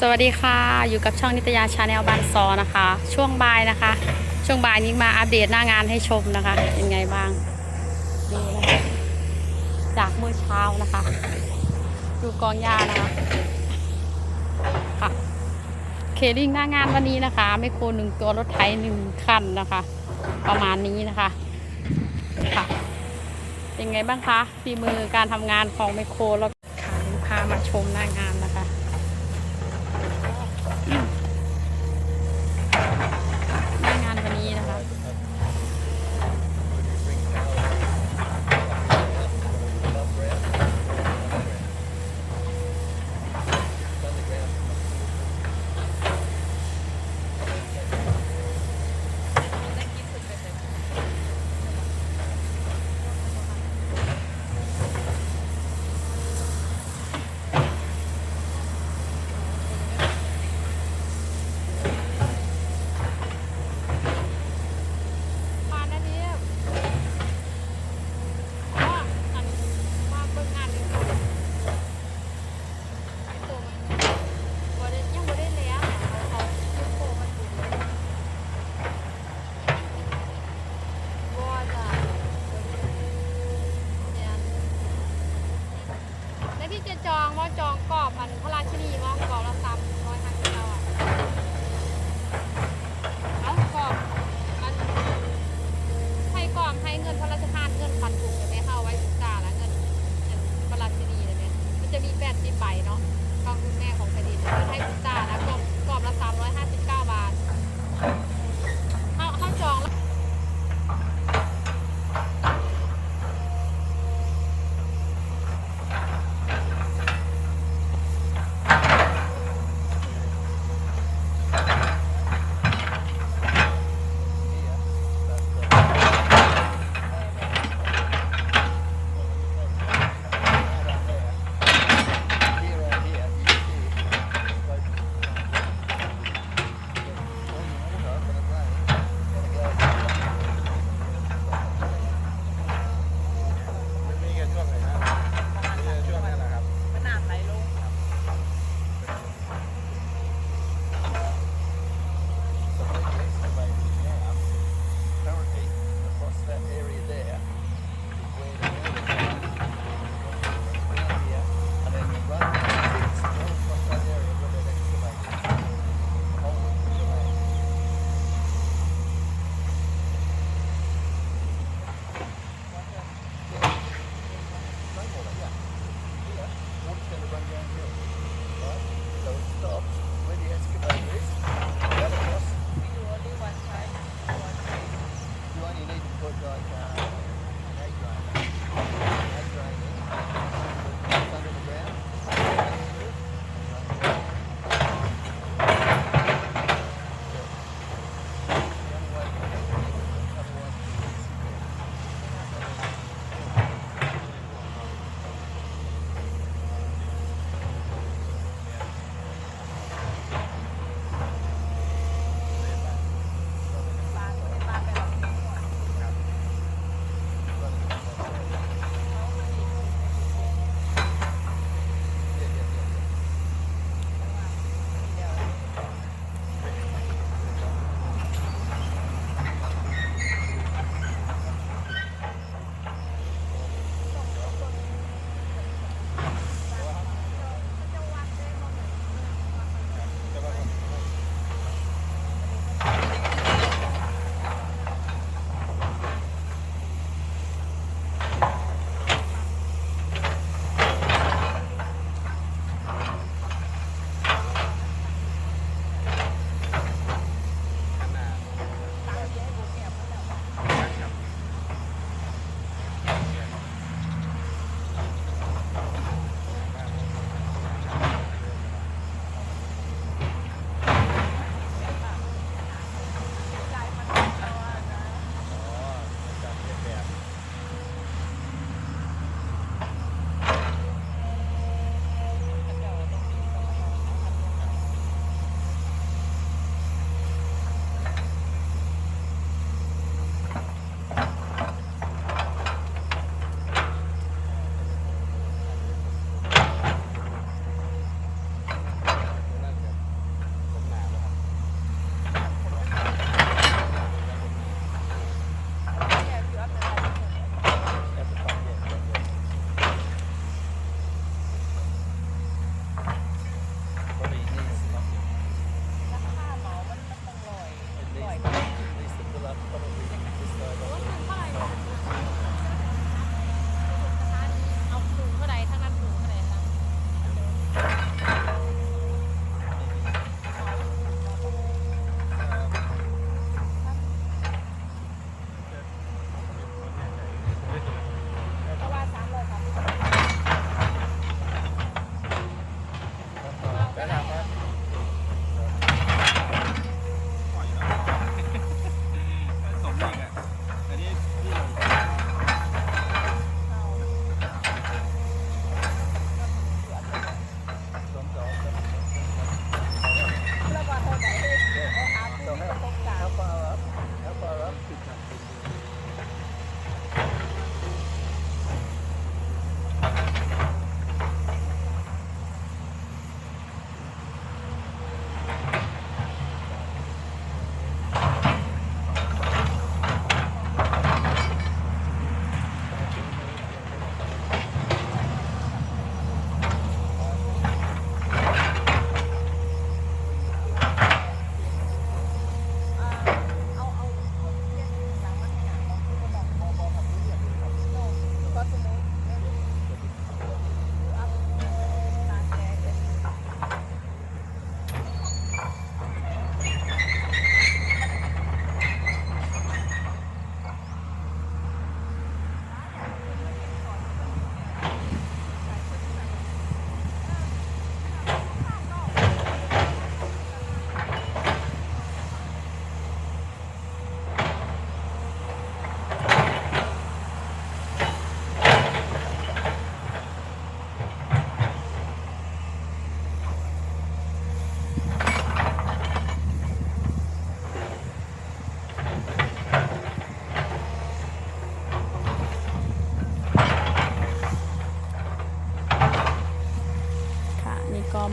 สวัสดีค่ะ อยู่กับช่องนิตยาชาแนลบานซอนะคะ ช่วงบ่ายนะคะ ช่วงบ่ายนี้มาอัปเดตหน้างานให้ชมนะคะ เป็นไงบ้างดูนะคะจากเมื่อเช้านะคะ ดูกองยานะคะค่ะเคลิงหน้างานวันนี้นะคะ ไมโครหนึ่งตัวรถไถหนึ่งคันนะคะ ประมาณนี้นะคะค่ะเป็นไงบ้างคะฝีมือการทำงานของไมโครแล้วค่ะพามาชมหน้างานนะ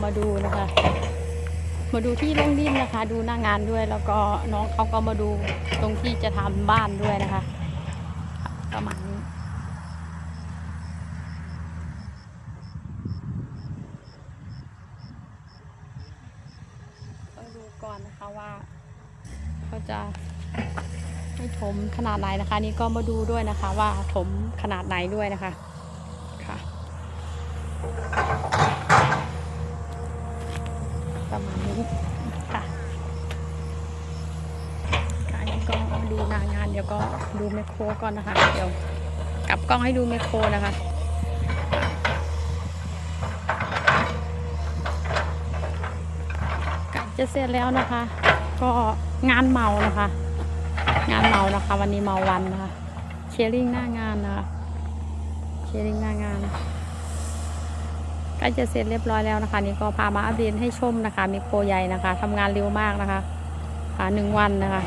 าดูนะคะ มาดูที่ลงดินนะคะ ดูหน้างานด้วยแล้วก็น้องเขาก็มาดูตรงที่จะทำบ้านด้วยนะคะประมาณนี้ดูก่อนนะคะว่าเขาจะให้ถมขนาดไหนนะคะ นี่ก็มาดูด้วยนะคะ ว่าถมขนาดไหนด้วยนะคะ เดี๋ยวก็ดูแมคโครก่อนนะคะ เดี๋ยวกลับกล้องให้ดูแมคโครนะคะใกล้จะเสร็จแล้วนะคะ ก็งานเมานะคะ งานเมานะคะ วันนี้เมาวันนะคะเชียร์ริงหน้างานนะคะเชียร์ริงหน้างานใกล้จะเสร็จเรียบร้อยแล้วนะคะ นี่ก็พามาอัปเดตให้ชมนะคะมีโครใหญ่นะคะทำงานเร็วมากนะคะหนึ่งวันนะคะ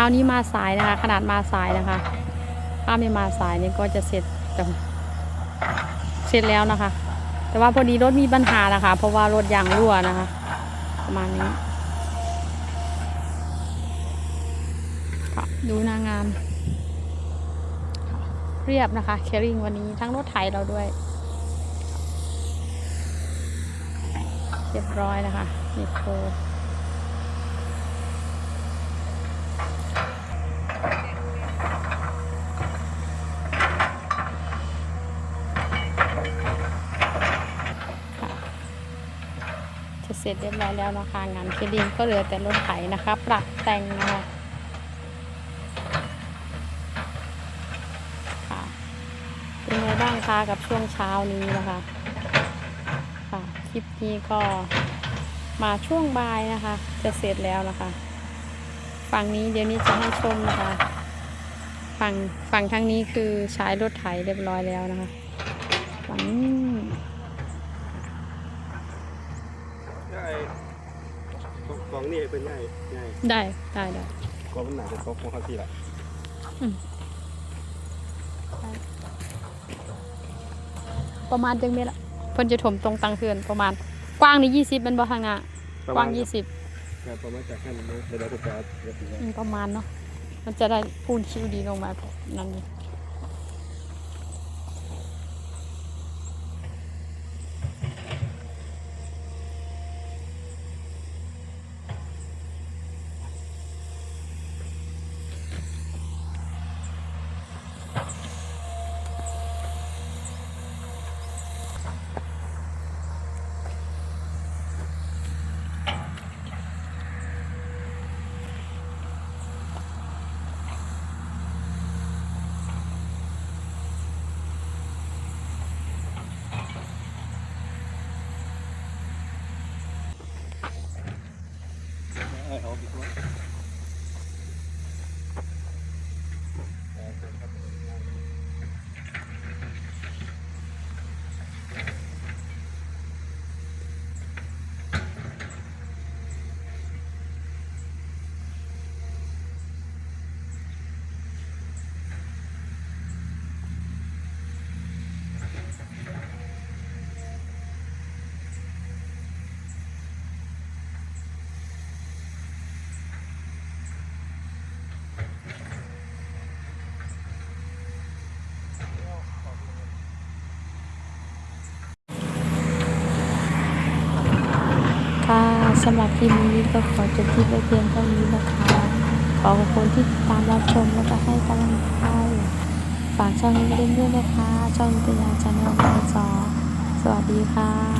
ช้านี้มาสายนะคะ ขนาดมาสายนะคะ ถ้าไม่มาสายนี่ก็จะเสร็จจเสร็จแล้วนะคะ แต่ว่าพอดีรถมีปัญหานะคะ เพราะว่ารถยางรั่วนะคะ ประมาณนี้ค่ะดูนางานเรียบนะคะเคริงวันนี้ทั้งรถไถเราด้วย เรียบร้อยนะคะนิโครค่ะจะ เสร็จเรียบร้อยแล้วนะคะ งานเคริงก็เหลือแต่รถไถนะคะ ปรับแต่งนะคะค่ะเป็นไงบ้างคะกับช่วงเช้านี้นะคะค่ะคลิปนี้ก็มาช่วงบ่ายนะคะ จะเสร็จแล้วนะคะ ฝั่งนี้เดี๋ยวนี้จะให้ชมนะคะ ฝั่งฝั่งทางนี้คือใช้รถไถเรียบร้อยแล้วนะคะฝั่งนี้ ใช่ กองนี่เป็นง่ายง่ายได้ได้ได้กองมันหนาจะตกของเขาทีละประมาณจังเมตรละเพิ่นจะถมตรงตังเขื่อนประมาณกว้างนี่ยี่สิบเป็นบ่ทางหน้าประกมาว้าณงยี่สิบครับประมาณจากขั้นนี้เดี๋ยวเราจะแปลเดี๋ยวถึงแล้วอืมประมาณเนาะมันจะได้ปูนคิวดีลงมานั่นเสำหรับคลิปนี้ก็ขอจบที่ปไว้เพียงเท่านี้นะคะ ขอขอบคุณที่ติดตามรับชมแล้วก็ให้กำลังใจฝากช่องนี้เล่นด้วยนะคะ ช่องติยาชาแนลบายจอสวัสดีค่ะ